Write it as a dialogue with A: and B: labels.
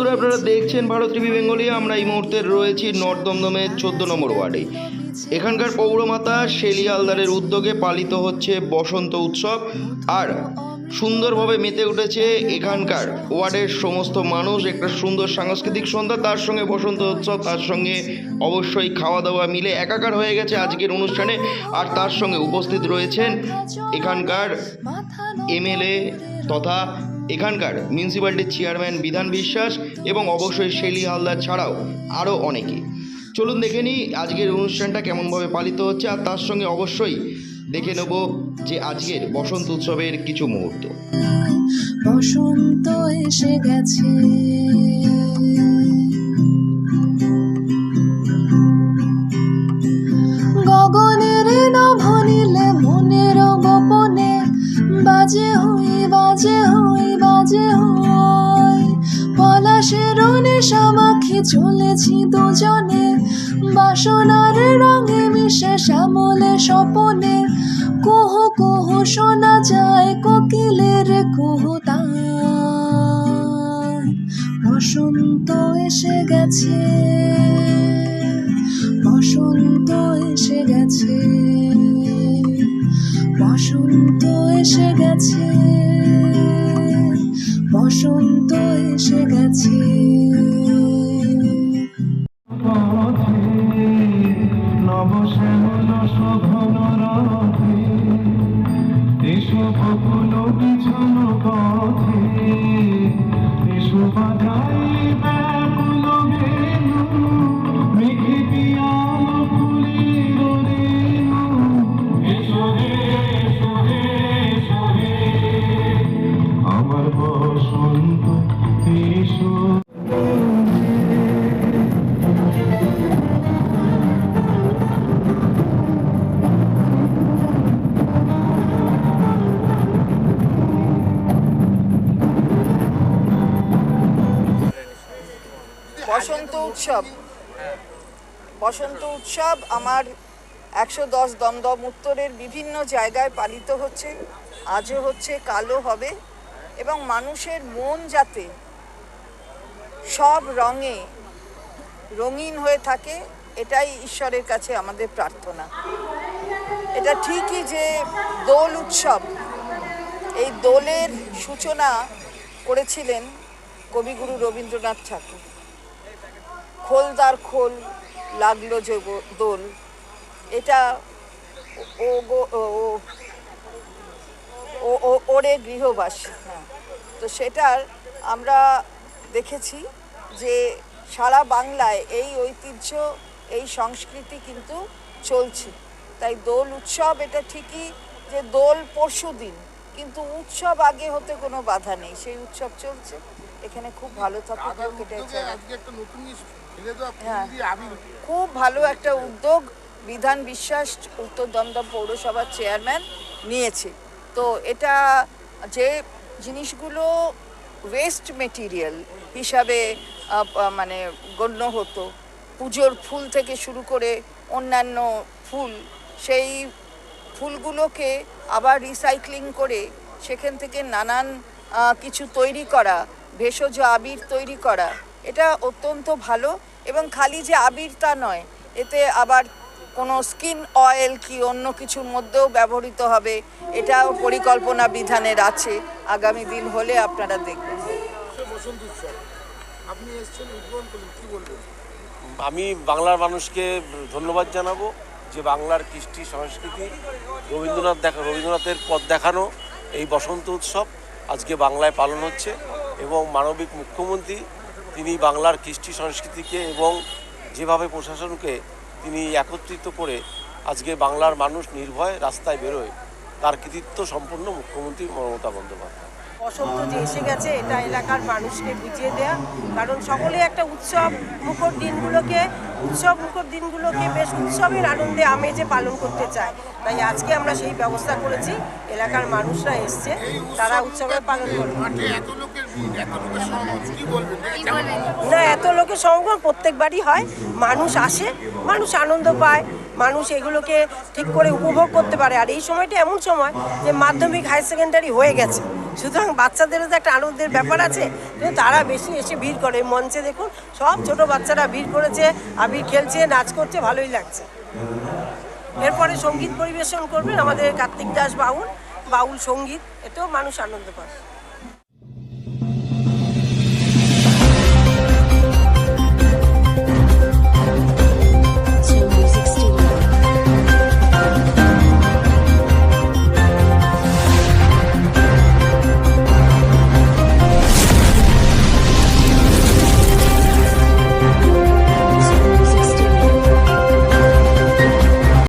A: বন্ধুরা, আপনারা দেখছেন ভারত টিভি বেঙ্গলি। আমরা এই মুহূর্তে রয়েছি নর্থ দমদমের চোদ্দ নম্বর ওয়ার্ডে। এখানকার পৌরমাতা শেলি আলদারের উদ্যোগে পালিত হচ্ছে বসন্ত উৎসব। আর সুন্দরভাবে মেতে উঠেছে এখানকার ওয়ার্ডের সমস্ত মানুষ, একটা সুন্দর সাংস্কৃতিক সন্ধ্যা, তার সঙ্গে বসন্ত উৎসব, তার সঙ্গে অবশ্যই খাওয়া দাওয়া মিলে একাকার হয়ে গেছে আজকের অনুষ্ঠানে। আর তার সঙ্গে উপস্থিত রয়েছেন এখানকার এমএলএ তথা এখানকার মিউনিসিপ্যালিটির চেয়ারম্যান বিধান বিশ্বাস এবং অবশ্যই শেলি হালদার ছাড়াও আরও অনেকে। চলুন দেখে নিই আজকের অনুষ্ঠানটা কেমনভাবে পালিত হচ্ছে। আর তার সঙ্গে অবশ্যই দেখে নেব যে আজকের বসন্ত উৎসবের কিছু মুহূর্ত।
B: বসন্ত এসে গেছে। গগনের নভনিলে মনের গোপনে বাজে হই বাজে হই বাজে হই। পলাশের নেশা মাখি চলেছি দুজনে। বাসনার রঙে মিশে শ্যামলে স্বপনে। কুহু কুহু শোনা যায় কোকিলের কুহু বসন্ত এসে গেছে, বসন্ত এসে গেছে, বসন্ত এসে গেছে। এসো
C: বসন্ত
D: উৎসব। বসন্ত উৎসব আমার একশো দশ দমদম উত্তরের বিভিন্ন জায়গায় পালিত হচ্ছে। আজও হচ্ছে কালো হবে এবং মানুষের মন যাতে সব রঙে রঙিন হয়ে থাকে, এটাই ঈশ্বরের কাছে আমাদের প্রার্থনা। এটা ঠিকই যে দোল উৎসব, এই দোলের সূচনা করেছিলেন কবিগুরু রবীন্দ্রনাথ ঠাকুর। খোলদার খোল লাগল যে দোল। এটা ও গো ও- ওরে গৃহবাসী। হ্যাঁ। তো সেটার আমরা দেখেছি যে সারা বাংলায় এই ঐতিহ্য এই সংস্কৃতি কিন্তু চলছে। তাই দোল উৎসব এটা ঠিকই যে দোল পরশু দিন কিন্তু উৎসব আগে হতে কোনো বাধা নেই। সেই উৎসব চলছে। এখানে খুব ভালো থাকুক হ্যাঁ। খুব ভালো একটা উদ্যোগ বিধান বিশ্বাস উত্তর দমদম পৌরসভার চেয়ারম্যান নিয়েছে তো এটা যে জিনিসগুলো ওয়েস্ট মেটেরিয়াল হিসাবে মানে গণ্য হতো পুজোর ফুল থেকে শুরু করে অন্যান্য ফুল সেই ফুলগুলোকে আবার রিসাইক্লিং করে সেখান থেকে নানান কিছু তৈরি করা ভেষজ আবির তৈরি করা এটা অত্যন্ত ভালো এবং খালি যে আবির তা নয় এতে আবার কোনো স্কিন অয়েল কি অন্য কিছুর মধ্যেও ব্যবহৃত হবে এটাও পরিকল্পনা বিধানের আছে। আগামী দিন হলে আপনারা দেখবেন।
E: সে বসন্ত উৎসব আপনি এসেছেন উদ্বোধন করলেন কি বলবেন?
F: আমি বাংলার মানুষকে ধন্যবাদ জানাব যে বাংলার কৃষ্টি সংস্কৃতি রবীন্দ্রনাথ দেখা রবীন্দ্রনাথের পথ দেখানো এই বসন্ত উৎসব আজকে বাংলায় পালন হচ্ছে এবং মানবিক মুখ্যমন্ত্রী তিনি বাংলার কৃষ্টি সংস্কৃতিকে এবং যেভাবে প্রশাসনকে তিনি একত্রিত করে আজকে বাংলার মানুষ নির্ভয় রাস্তায় বেরোয়, তার কৃতিত্ব সম্পূর্ণ মুখ্যমন্ত্রী মমতা বন্দ্যোপাধ্যায়।
G: বসন্ত যে এসে গেছে, এটা এলাকার মানুষকে বুঝিয়ে দেয়া, কারণ সকলে একটা উৎসব মুখর দিনগুলোকে উৎসব মুখর দিনগুলোকে বেশ উৎসবের আনন্দে আমেজে পালন করতে চায়। তাই আজকে আমরা সেই ব্যবস্থা করেছি। এলাকার মানুষরা এসছে তারা উৎসবে পালন করবে। না এত লোকের সমাগম প্রত্যেকবারই হয়। মানুষ আসে মানুষ আনন্দ পায় মানুষ এগুলোকে ঠিক করে উপভোগ করতে পারে। আর এই সময়টা এমন সময় যে মাধ্যমিক হায়ার সেকেন্ডারি হয়ে গেছে। সুতরাং বাচ্চাদেরও তো একটা আনন্দের ব্যাপার আছে কিন্তু তারা বেশি এসে ভিড় করে। মঞ্চে দেখুন সব ছোট বাচ্চারা ভিড় করেছে। আবির খেলছে, নাচ করছে, ভালোই লাগছে। এরপরে সংগীত পরিবেশন করবেন আমাদের কার্তিক দাস বাউল বাউল সংগীত, এতেও মানুষ আনন্দ পায়